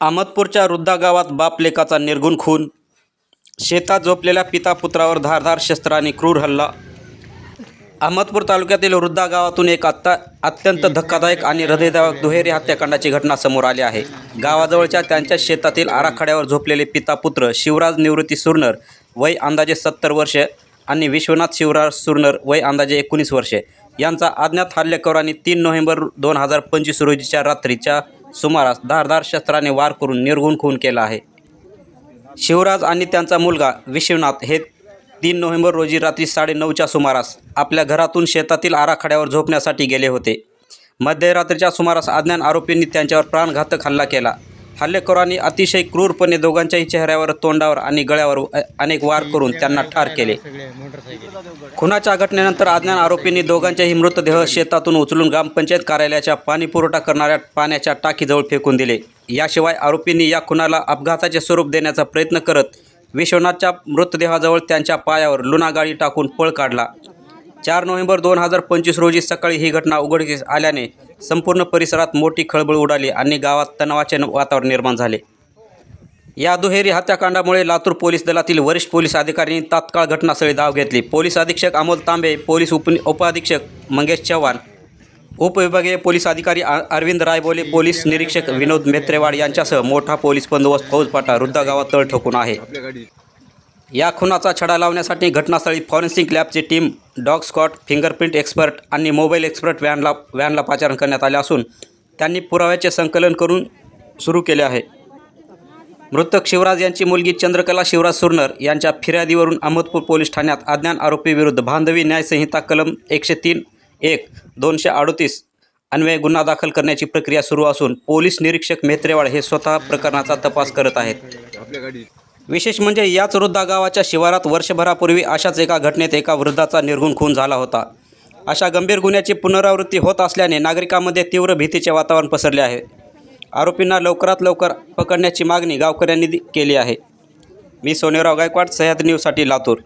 अहमदपूरच्या रुद्दा गावात बाप लेकाचा निर्गुण खून. शेतात झोपलेल्या पिता पुत्रावर धारधार शस्त्राने क्रूर हल्ला. अहमदपूर तालुक्यातील वृद्धा गावातून एक आत्ता अत्यंत धक्कादायक आणि हृदयदायक दुहेरी हत्याकांडाची घटना समोर आली आहे. गावाजवळच्या त्यांच्या शेतातील आराखड्यावर झोपलेले पिता पुत्र शिवराज निवृत्ती सुरनर वय अंदाजे सत्तर वर्षे आणि विश्वनाथ शिवराज सुरनर वय अंदाजे एकोणीस वर्षे. यांचा अज्ञात हल्लेखोरांनी तीन नोव्हेंबर दोन हजार पंचवीस रोजीच्या रात्रीच्या सुमारास धारधार शस्त्राने वार करून निर्गुण खून केला आहे. शिवराज आणि त्यांचा मुलगा विश्वनाथ हे तीन नोव्हेंबर रोजी रात्री साडेनऊच्या सुमारास आपल्या घरातून शेतातील आराखड्यावर झोपण्यासाठी गेले होते. मध्यरात्रीच्या सुमारास अज्ञान आरोपींनी त्यांच्यावर प्राणघातक हल्ला केला. हल्लेखोरांनी अतिशय क्रूरपणे दोघांच्याही चेहऱ्यावर तोंडावर आणि गळ्यावर अनेक वार करून त्यांना ठार केले. खुनाच्या घटनेनंतर अज्ञान आरोपींनी दोघांचेही मृतदेह शेतातून उचलून ग्रामपंचायत कार्यालयाच्या पाणी पुरवठा करणाऱ्या पाण्याच्या टाकीजवळ फेकून दिले. याशिवाय आरोपींनी या खुनाला अपघाताचे स्वरूप देण्याचा प्रयत्न करत विश्वनाथच्या मृतदेहाजवळ त्यांच्या पायावर लुणागाळी टाकून पळ काढला. चार नोव्हेंबर दोन हजार पंचवीस रोजी सकाळी ही घटना उघडकीस आल्याने संपूर्ण परिसरात मोठी खळबळ उडाली आणि गावात तणावाचे वातावरण निर्माण झाले. या दुहेरी हत्याकांडामुळे लातूर पोलीस दलातील वरिष्ठ पोलीस अधिकाऱ्यांनी तात्काळ घटनास्थळी धाव घेतली. पोलीस अधीक्षक अमोल तांबे पोलीस उप उपअधीक्षक मंगेश चव्हाण उपविभागीय पोलीस अधिकारी अरविंद रायबोले पोलीस निरीक्षक विनोद मेत्रेवाड यांच्यासह मोठा पोलीस बंदोबस्त फौजपाटा रुद्दा गावात तळ ठोकून आहे. या खुनाचा छडा लावण्यासाठी घटनास्थळी forensic लॅबची team dog squad fingerprint expert आणि मोबाईल एक्सपर्ट व्हॅनला व्हॅनला पाचारण करण्यात आले असून त्यांनी पुराव्याचे संकलन करून सुरू केले आहे. मृतक शिवराज यांची मुलगी चंद्रकला शिवराज सुरनर यांच्या फिर्यादीवरून अहमदपूर पोलीस ठाण्यात अज्ञान आरोपीविरुद्ध बांधवी न्यायसंहिता कलम एकशे तीन एक दोनशे अडतीस अन्वये गुन्हा दाखल करण्याची प्रक्रिया सुरू असून पोलीस निरीक्षक मेत्रेवाड हे स्वतः प्रकरणाचा तपास करत आहेत. विशेष म्हणजे याच वृद्धा गावाच्या शिवारात वर्षभरापूर्वी अशाच एका घटनेत एका वृद्धाचा निर्गुण खून झाला होता. अशा गंभीर गुन्ह्याची पुनरावृत्ती होत असल्याने नागरिकांमध्ये तीव्र भीतीचे वातावरण पसरले आहे. आरोपींना लवकरात लवकर पकडण्याची मागणी गावकऱ्यांनी केली आहे. मी सोनेराव गायकवाड सह्याद्री न्यूजसाठी लातूर.